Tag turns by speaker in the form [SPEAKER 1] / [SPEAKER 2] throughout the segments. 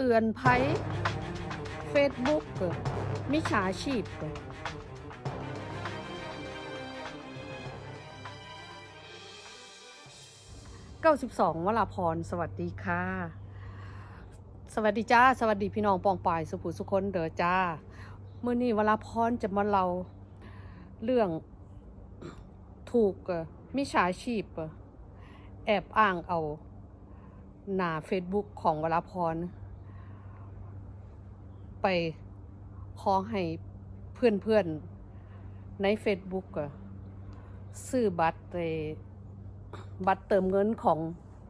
[SPEAKER 1] เตือนภัย Facebook เกิดมิจฉาชีพเกิด92วราพร สวัสดีค่ะ สวัสดีจ้า สวัสดีพี่น้องปองปายสุภูสุคนเด้อจ้า เมื่อนี้วราพรจะมาเล่าเรื่องถูกมิจฉาชีพ แอบอ้างเอาหน้า Facebook ของวราพร ไปขอให้เพื่อนๆใน Facebook อะซื้อบัตรเอ่อบัตรเติมเงินของ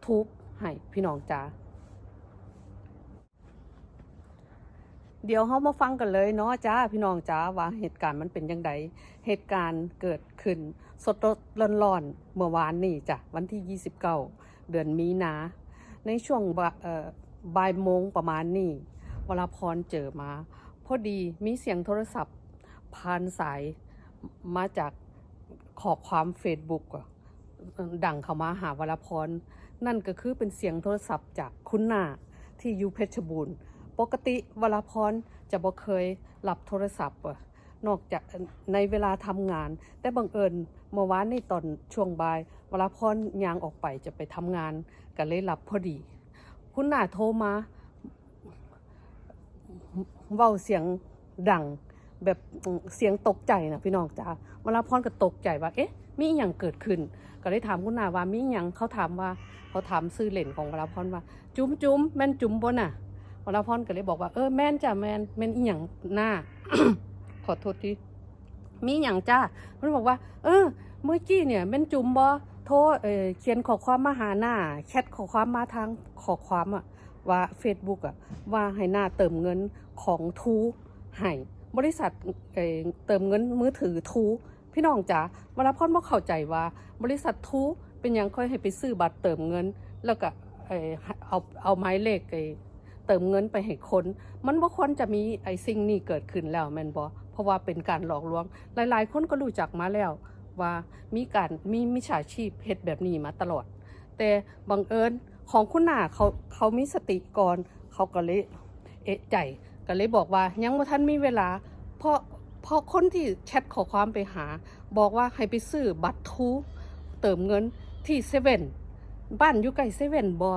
[SPEAKER 1] ทูบให้พี่น้องจ้าเดี๋ยวเขามาฟังกันเลยเนาะจ้าพี่น้องจ้าว่าเหตุการณ์มันเป็นยังไงเหตุการณ์เกิดขึ้น สดร้อนๆเมื่อวานนี่จ้ะวันที่ 29 เดือนมีนา ในช่วงบ่ายโมงประมาณนี้ วราพรเจอมา พอดีมีเสียงโทรศัพท์ผ่านสายมาจากขอความเฟซบุ๊กอะดังเข้ามาหาวรพร นั่นก็คือเป็นเสียงโทรศัพท์จากคุณนาที่อยู่เพชรบูรณ์ ปกติวรพรจะบ่เคยรับโทรศัพท์อะนอกจากในเวลาทำงาน แต่บังเอิญเมื่อวานในตอนช่วงบ่าย วรพรยางออกไปจะไปทำงานก็เลยรับพอดี คุณนาโทรมา เว้าเสียงดัง แบบเสียงตกใจนะพี่น้องจ้าวรพรก็ตกใจว่า เอ๊ะ มีอย่างเกิดขึ้น ก็เลยถามคุณนาว่ามีอย่างเขาถามว่าเขาถามซื้อเล่นของวรพรว่า จุ้มจุ้มแม่นจุ้มบ่น่ะวรพรก็เลยบอกว่าเออแม่นจ้ะแม่นแม่นอีหยังหน้าขอโทษทีมีอย่างจ้ามันบอกว่า เออเมื่อกี้เนี่ยแม่นจุ้มบ่โทรเออเขียนขอความมาหาหน้าแชทขอความมาทางขอความอะ ว่า Facebook อะว่าให้หน้าเติมเงินของทูให้บริษัทเติมเงินมือถือทูพี่น้องจ๋าวรพรบ่เข้าใจว่า บริษัททูเป็นยังค่อยให้ไปซื้อบัตรเติมเงิน แล้วก็เออเอาเอาไม้เลขไอ้เติมเงินไปให้คนมันบ่ควรจะมีไอ้สิ่งนี้เกิดขึ้นแล้วแม่นบ่เพราะว่าเป็นการหลอกลวง หลาย ๆ คนก็รู้จักมาแล้วว่ามีการมีมิจฉาชีพเฮ็ดแบบนี้มาตลอด แต่บังเอิญ ของคุณหน้าเขาเขามีสติก่อนเขาก็เลยเอะใจก็เลยบอกว่ายังว่าท่านมีเวลา เพราะเพราะคนที่แชทขอความไปหา บอกว่าให้ไปซื้อบัตรทูเติมเงินที่เซเว่นบ้านอยู่ใกล้เซเว่นบอ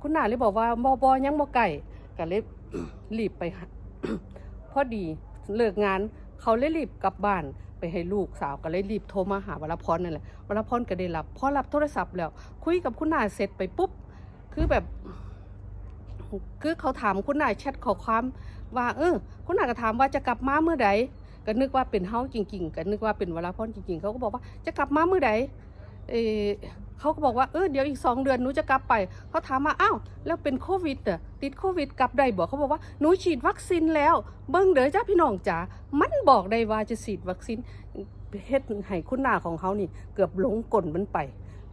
[SPEAKER 1] คุณหน้าเลยบอกว่าบอบอยังบ่ไก่ก็เลยรีบไปพอดีเลิกงานเขาเลยรีบกลับบ้านไปให้ลูกสาวก็เลยรีบโทรมาหาวรพรนั่นแหละวรพรก็ได้รับพอรับโทรศัพท์แล้ว คุยกับคุณนาเสร็จไปปุ๊บ คือแบบ คือเขาถามคุณนายแชทขอความ ว่าเออคุณนายก็ถามว่าจะกลับมาเมื่อใดก็นึกว่าเป็นเฮาจริง ๆก็นึกว่าเป็นวรพรจริง ๆ เขาก็บอกว่าจะกลับมาเมื่อใดเออเขาก็บอกว่าเออเดี๋ยวอีกสองเดือนหนูจะกลับไป เขาถามมาอ้าวแล้วเป็นโควิดอะติดโควิดกลับได้บอกเขาบอกว่าหนูฉีดวัคซีนแล้ว เบิ้งเด้อจ้าพี่น้องจ๋ามันบอกได้ว่าจะฉีดวัคซีนเฮ็ดให้คุณนาของเขานี่ เกือบหลงกลมันไป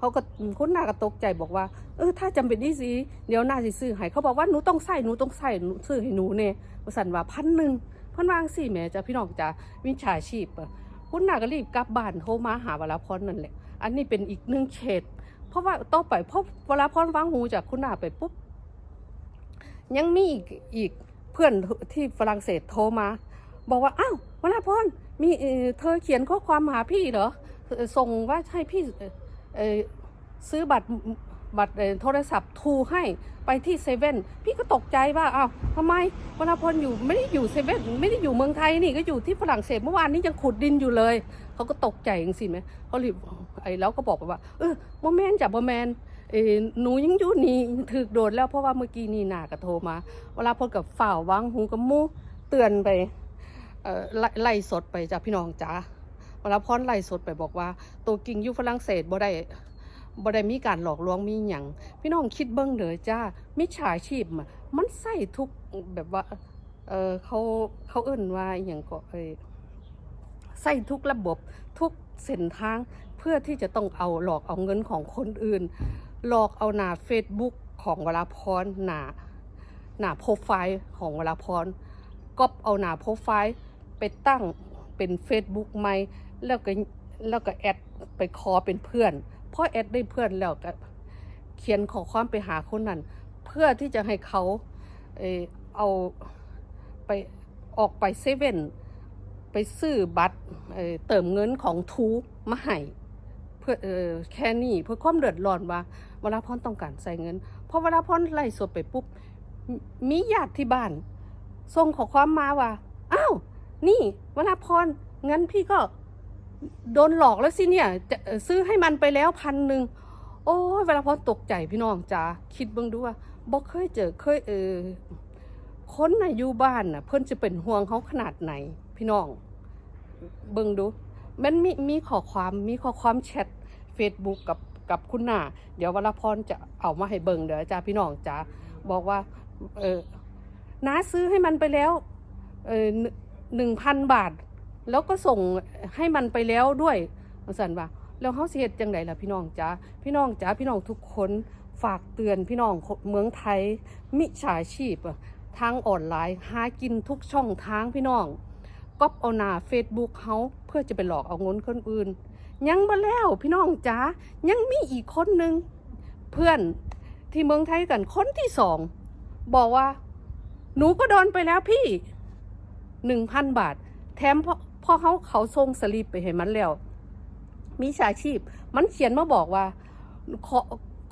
[SPEAKER 1] เขาก็คุณนาก็ตกใจบอกว่า เออถ้าจำเป็นดีสิเดี๋ยวนาสิซื้อให้เขาบอกว่าหนูต้องใส่หนูต้องใส่หนูซื้อให้หนูเนี่ยว่าสันว่าพันหนึ่งพันวางสี่แม่จ้าพี่น้องจ๋าวิชาชีพอะคุณนาก็รีบกลับบ้านโทรมาหาวราพรนั่นแหละ อันนี้เป็นอีกหนึ่งเขตเพราะว่าต่อไปพอวลาพรวางหูจากคุณนาไปปุ๊บยังมีอีกอีกเพื่อนที่ฝรั่งเศสโทรมา บอกว่าอ้าววราพรมีเธอเขียนข้อความหาพี่เหรอส่งว่าให้พี่ ซื้อบัตรบัตรโทรศัพท์ทูให้ไปที่เซเว่นพี่ก็ตกใจว่าอ้าวทำไมวราพรอยู่ไม่ได้อยู่เซเว่นไม่ได้อยู่เมืองไทยนี่ก็อยู่ที่ฝรั่งเศสเมื่อวานนี้ยังขุดดินอยู่เลยเขาก็ตกใจจริงๆไหมเขารีบไอ้แล้วก็บอกว่า เออโมแมนจ้ะโมแมนเออหนูยังอยู่นี่ถึกโดดแล้วเพราะว่าเมื่อกี้นี่นากระโทรมา เวลาพดกับฝ่าววางหูกับมูเตือนไปเออไล่สดไปจ้ะพี่น้องจ๋า เวลาพรไล่สดไปบอกว่า ตัวกิ่งอยู่ฝรั่งเศสบ่ได้บ่ได้มีการหลอกลวงมีหยังพี่น้องคิดเบิ้งเด้อจ้ามิจฉาชีพมันใส่ทุกแบบว่าเออเขาเขาเอิ่นว่าอย่างก็เออใส่ทุกระบบทุกเส้นทางเพื่อที่จะต้องเอาหลอกเอาเงินของคนอื่น หลอกเอาหน้า Facebook ของวราพรหน้าหน้าโปรไฟล์ของวราพรก๊อปเอาหน้าโปรไฟล์ไปตั้งเป็น Facebook ใหม่ แล้วก็แล้วก็แอดไปคอเป็นเพื่อนพอแอดได้เพื่อนแล้วก็เขียนขอความไปหาคนนั้น เพื่อที่จะให้เขาเออเอาไปออกไปเซเว่นไปซื้อบัตรเเติมเงินของทูมาให้เพื่อออแค่นี้เพื่อความเดือดร้อนว่าเวลาพรต้องการใส่เงินพอเวลาพรไล่สดไปปุ๊บมมีญาติที่บ้านส่งขอความมาว่าอ้าวนี่เวลาพรงั้นพี่ก็ โดนหลอกแล้วสิเนี่ยจะซื้อให้มันไปแล้วพันหนึ่งโอ้ยเวลาพรตกใจพี่น้องจ๋าคิดเบิ่งดูว่าบอกเคยเจอเคยเออคนน่ะอยู่บ้านน่ะ เพิ่นจะเป็นห่วงเขาขนาดไหน พี่น้อง เบิ่งดู มันมีมีข้อความมีข้อความแชท Facebook กับกับคุณหน้าเดี๋ยววรพรจะเอามาให้เบิ่งเดี๋ยวจ้าพี่น้องจ้าบอกว่า เออน้าซื้อให้มันไปแล้ว เออหนึ่งพันบาท แล้วก็ส่งให้มันไปแล้วด้วยสันว่าแล้วเขาเสิเฮ็ดจังไดล่ะพี่น้องจ้าพี่น้องจ้าพี่น้องทุกคนฝากเตือนพี่น้องเมืองไทย มิฉาชีพทางออนไลน์หากินทุกช่องทางพี่น้องก๊อปเอาหน้าเฟซบุ๊กเขาเพื่อจะไปหลอกเอาเงินคนอื่น ยังมาแล้วพี่น้องจ๋ายังมีอีกคนนึงเพื่อนที่เมืองไทยกันคนที่สองบอกว่า หนูก็โดนไปแล้วพี่หนึ่งพันบาท แถม พอพอเขาเขาส่งสลิปไปให้มันแล้วมีชาชีพ มันเขียนมาบอกว่า ขอ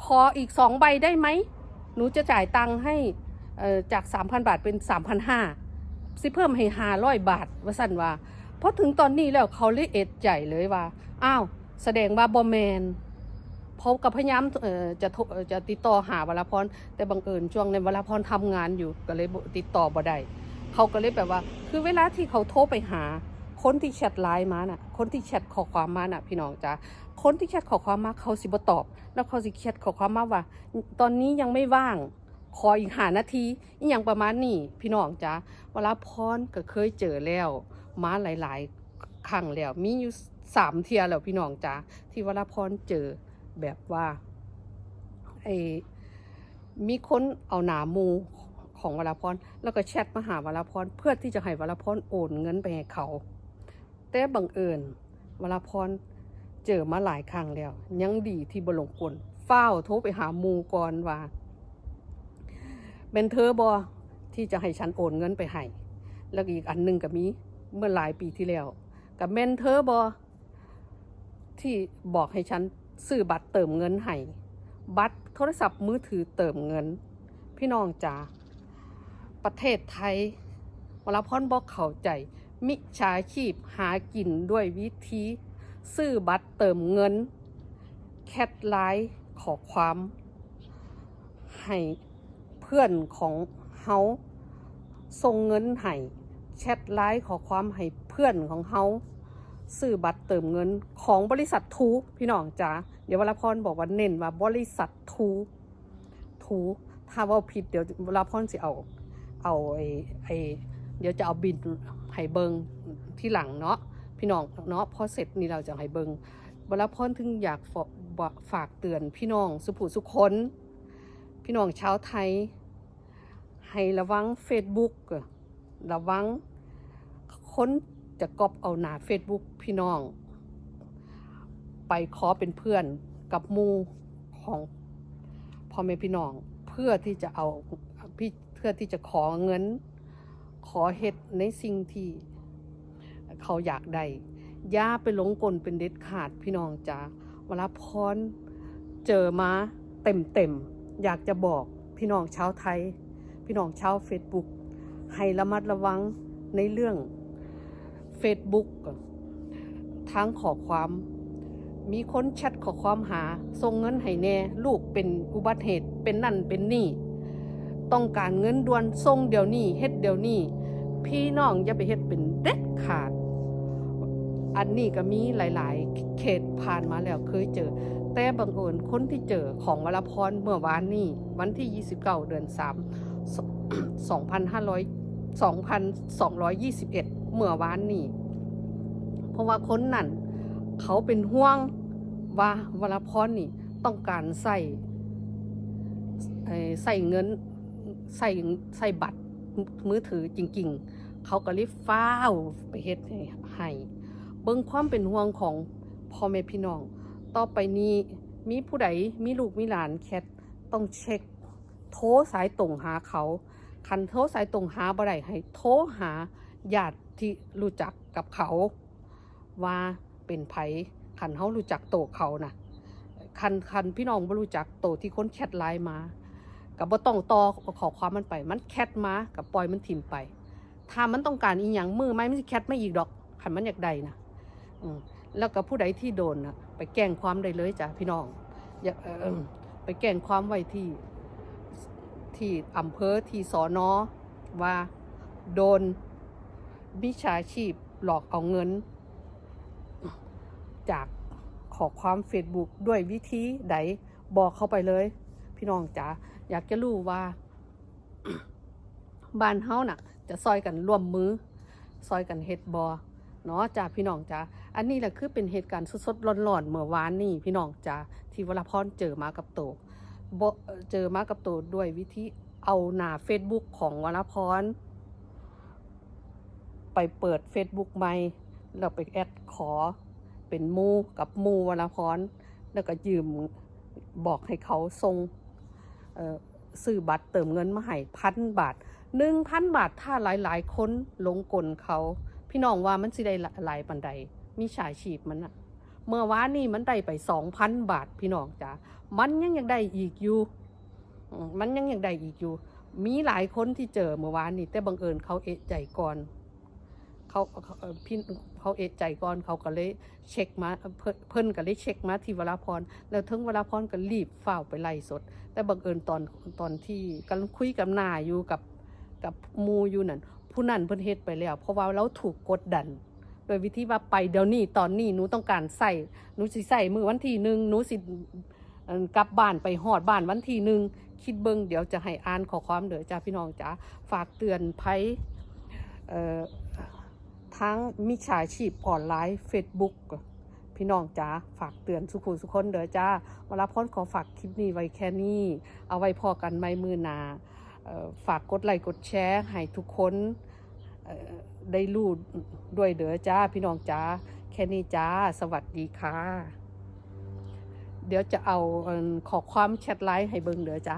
[SPEAKER 1] ขออีกสองใบได้ไหม หนูจะจ่ายตังค์ให้จากสามพันบาทเป็นสามพันห้าสิเพิ่มให้ห้าร้อยบาทว่าสั่นว่าเพราะถึงตอนนี้แล้วเขาเลยเอ็ดใจเลยว่า อ้าว แสดงว่าบอแมนพราะกับพยายามจะจะติดต่อหาวรพร แต่บังเอิญช่วงในวรพรทำงานอยู่ก็เลยติดต่อบ่ได้เขาก็เลยแบบว่า คือเวลาที่เขาโทรไปหา คนที่แชทไลน์มาน่ะ คนที่แชทขอความมาน่ะ พี่น้องจ้าคนที่แชทขอความมาเขาสิบตอบ แล้วเขาสิแชทขอความมาว่า ตอนนี้ยังไม่ว่างขออีกหานาทีอีอย่างประมาณนี้พี่น้องจ้าเวลาพรก็เคยเจอแล้ว มาหลายๆครั้งแล้วมีอยู่สามเทียแล้วพี่น้องจ้าที่เวลาพรเจอแบบว่าไอ้มีคนเอาหนามูของวลาพรแล้วก็แชทมาหาวลาพรเพื่อที่จะให้วลาพรโอนเงินไปให้เขา แต่บังเอิญวลาพรเจอมาหลายครั้งแล้ว ยังดีที่บลงกลเฝ้าโทรไปหามูก่อนว่าเป็นเธอบอที่จะให้ฉันโอนเงินไปให้ แล้วอีกอันหนึ่งก็มีเมื่อหลายปีที่แล้วกับเมนเธอบอที่บอกให้ฉันซื้อบัตรเติมเงินให้บัตรโทรศัพท์มือถือเติมเงิน พี่น้องจ๋าประเทศไทย วลาพรบอกเข้าใจ มิจฉาชีพหากินด้วยวิธีซื้อบัตรเติมเงิน แคทไลน์ขอความ ให้เพื่อนของเฮาส่งเงินให้แชทไลน์ขอความให้เพื่อนของเฮาซื้อบัตรเติมเงินของบริษัททูพี่น้องจ๋าเดี๋ยววรพรบอกว่าเน้นว่าบริษัททูทูถ้าว่าผิดเดี๋ยววรพรสิเอาเอาไอ้ไอ้ เดี๋ยวจะเอาบินให้เบิงที่หลังเนาะพี่น้องเนาะพอเสร็จนี่เราจะให้เบิงวรพรถึงอยากฝากเตือนพี่น้องสุผู้สุคนพี่น้องชาวไทย ให้ระวัง Facebook ระวังคนจะกอบเอาหนา Facebook พี่น้อง ไปขอเป็นเพื่อนกับมูของพ่อแม่พี่น้อง เพื่อที่จะเอาพี่เพื่อที่จะขอเงิน ขอเฮ็ดในสิ่งที่เขาอยากได้ย่าไปหลงกลเป็นเด็ดขาดพี่น้องจ้าเวลาพรเจอมาเต็มเต็มอยากจะบอกพี่น้องชาวไทย พี่น้องชาวเฟซบุ๊กให้ระมัดระวังในเรื่องเฟซบุ๊กทางขอความ มีคนแชทขอความหาส่งเงินให้แน่ ลูกเป็นอุบัติเหตุเป็นนั่นเป็นนี่ ต้องการเงินด่วนส่งเดี๋ยวนี้เฮ็ดเดี๋ยวนี้พี่น้องอย่าไปเฮ็ดเป็นเด็ดขาด อันนี้ก็มีหลาย ๆ เขตผ่านมาแล้วเคยเจอ แต่บังเอิญคนที่เจอของวรพรเมื่อวานนี้วันที่ 29 เดือน 3 2,500 2,221 เมื่อวานนี้เพราะว่าคนนั้นเขาเป็นห่วงว่าวรพรนี่ต้องการใส่ใส่เงิน ใส่ใส่บัตรมือถือจริง ๆ เขาก็รีบฟ้าวไปเฮ็ดให้เบิ่งความเป็นห่วงของพ่อแม่พี่น้อง ต่อไปนี้มีผู้ใดมีลูกมีหลานแคทต้องเช็ค โทรสายตรงหาเขาคันโทรสายตรงหาบ่ได้ให้โทรหาญาติที่รู้จักกับเขา ว่าเป็นไผคันเฮารู้จักโตเขานะคันคันพี่น้องบ่รู้จักโตที่คนแชทไลน์มา ก็บ่ต้องต่อขอความมันไป มันแคทมากับปล่อยมันถิ่มไป ถ้ามันต้องการอีหยังมือไม้มันสิแคทไม่อีกดอกคันมันอยากได้นะอืมแล้วก็ผู้ใดที่โดนนะไปแก้งความได้เลยจ้ะพี่น้องอย่าไปแก้งความไว้ที่ที่อำเภอที่สอนอว่าโดนมิจฉาชีพหลอกเอาเงิน จากขอความเฟซบุ๊กด้วยวิธีใดบอกเข้าไปเลย พี่น้องจ๋า อยากจะรู้ว่าบ้านเฮาน่ะ จะซอยกันร่วมมือ ซอยกันเฮ็ดบอเนาะจ้าพี่น้องจ้าอันนี้แหละคือเป็นเหตุการณ์สดๆร้อนๆเมื่อวานนี่พี่น้องจ้าที่วรพรเจอมากับโตบเจอมากับโตด้วยวิธีเอาหน้า Facebook ของวรพรไปเปิด Facebook ใหม่แล้วไปแอดขอเป็นมูกับมูวรพรแล้วก็ยืมบอกให้เขาส่ง ซื้อบัตรเติมเงินมาให้พันบาทหนึ่งพันบาทถ้าหลายๆ คนหลงกลเขา พี่น้องว่ามันสิได้หลายปันใดมีฉายชีพมันอะเมื่อวานนี่มันได้ไปสองพันบาทพี่น้องจ้ามันยังยังได้อีกอยู่มมันยังยังได้อีกอยู่ มีหลายคนที่เจอเมื่อวานนี่แต่บังเอิญเขาเอะใจก่อน เขาพี่เขาเอะใจก่อนเขาก็เลยเช็คมาเพิ่นก็เลยเช็คมาที่วราพรแล้วถึงวราพรก็รีบเฝ้าไปไล่สด แต่บังเอิญตอนตอนที่กำลังคุยกับนายอยู่กับกับมูอยู่นั่นผู้นั้นเพิ่นเฮ็ดไปแล้วเพราะว่าเราถูกกดดัน โดยวิธีว่าไปเดี๋ยวนี้ตอนนี้หนูต้องการใส่หนูสิใส่มือวันที่หนึ่งหนูสิกลับบ้านไปหอดบ้านวันที่หนึ่งคิดเบิ่งเดี๋ยวจะให้อ่านขอความเด้อจ้าพี่น้องจ้าฝากเตือนภัยเอ่อ ทั้งมิจฉาชีพออนไลน์ Facebook พี่น้องจ้าฝากเตือนสุขุสุคนเด้อจ้าเวลาพ่นขอฝากคลิปนี้ไว้แค่นี้ เอาไว้พอกันไม่มือนาฝากกดไลค์กดแชร์ให้ทุกคนได้รู้ด้วยเด้อจ้า พี่น้องจ้าแค่นี้จ้า สวัสดีค่ะ เดี๋ยวจะเอาขอความแชทไลน์ให้เบิงเด้อจ้า